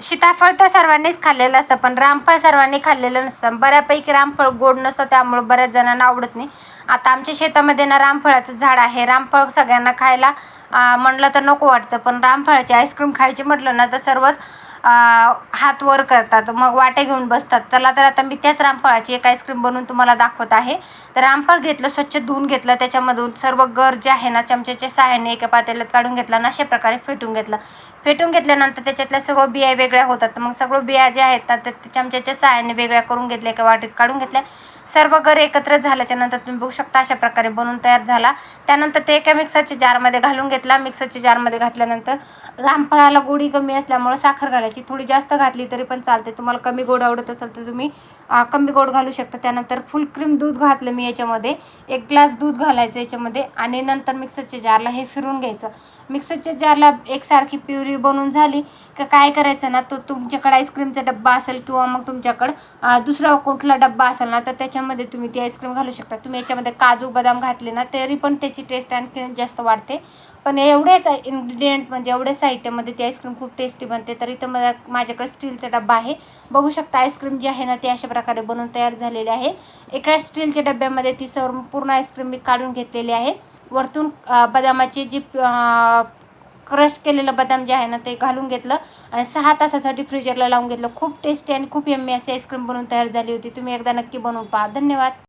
सीताफळ तर सर्वांनीच खाल्लेलं असतं पण रामफळ सर्वांनी खाल्लेलं नसतं. बऱ्यापैकी रामफळ गोड नसतं त्यामुळं बऱ्याच जणांना आवडत नाही. आता आमच्या शेतामध्ये ना रामफळाचं झाड आहे. रामफळ सगळ्यांना खायला म्हणलं तर नको वाटतं पण रामफळाची आईस्क्रीम खायची म्हटलं ना तर सर्वच हात वर करतात मग वाटे घेऊन बसतात. चला तर आता मी त्याच रामफळाची एक आईस्क्रीम बनवून तुम्हाला दाखवत आहे. तर रामफळ घेतलं स्वच्छ धुवून घेतलं त्याच्यामधून सर्व गर जे आहे ना चमच्याच्या सहाय्याने एका पातेल्यात काढून घेतला ना अशा प्रकारे फेटून घेतलं. फेटून घेतल्यानंतर त्याच्यातल्या सर्व बिया वेगळ्या होतात. मग सर्व बिया ज्या आहेत ना त्या चमच्याच्या सहाय्याने वेगळ्या करून घेतल्या एका वाटीत काढून घेतल्या. सर्व गर एकत्र झाल्याच्यानंतर तुम्ही बघू शकता अशा प्रकारे बनवून तयार झाला. त्यानंतर ते एका मिक्सरच्या जारमध्ये घालून घेतला. मिक्सरच्या जारमध्ये घातल्यानंतर रामफळाला गोडी कमी असल्यामुळं साखर घालायची. थोडी जास्त घातली तरी पण चालते तुम्हाला कमी गोड आवडत असेल तर तुम्ही कमी गोड घालू शकता. त्यानंतर फुल क्रीम दूध घातलं मी याच्यामध्ये. एक ग्लास दूध घालायचं याच्यामध्ये आणि नंतर मिक्सरच्या जारला हे फिरून घ्यायचं. मिक्सरच्या जारला एकसारखी प्युरी बनवून झाली का काय करायचं ना तो तुमच्याकडे आईस्क्रीमचा डब्बा असेल किंवा मग तुमच्याकडं दुसरा कुठला डब्बा असेल ना तर त्याच्यामध्ये तुम्ही ती आईस्क्रीम घालू शकता. तुम्ही याच्यामध्ये काजू बदाम घातले ना तरी पण त्याची टेस्ट आणखी जास्त वाढते. पण एवढेच इन्ग्रेडियंट म्हणजे एवढे साहित्यामध्ये ती आईस्क्रीम खूप टेस्टी बनते. तर इथं मला माझ्याकडे स्टीलचा डब्बा आहे. बघू शकता आईस्क्रीम जी आहे ना ती अशा प्रकारे बनवून तयार झालेली आहे. एका स्टीलच्या डब्यामध्ये ती सर्व पूर्ण आईस्क्रीम मी काढून घेतलेली आहे. वरतून बदामाचे बदामाची जी क्रश केलेलं बदाम जे आहे ना ते घालून घेतलं आणि सहा तासासाठी फ्रीजरला लावून घेतलं. खूप टेस्टी आणि खूप यम्मी अशी आईस्क्रीम बनवून तयार झाली होती. तुम्ही एकदा नक्की बनवून पहा. धन्यवाद.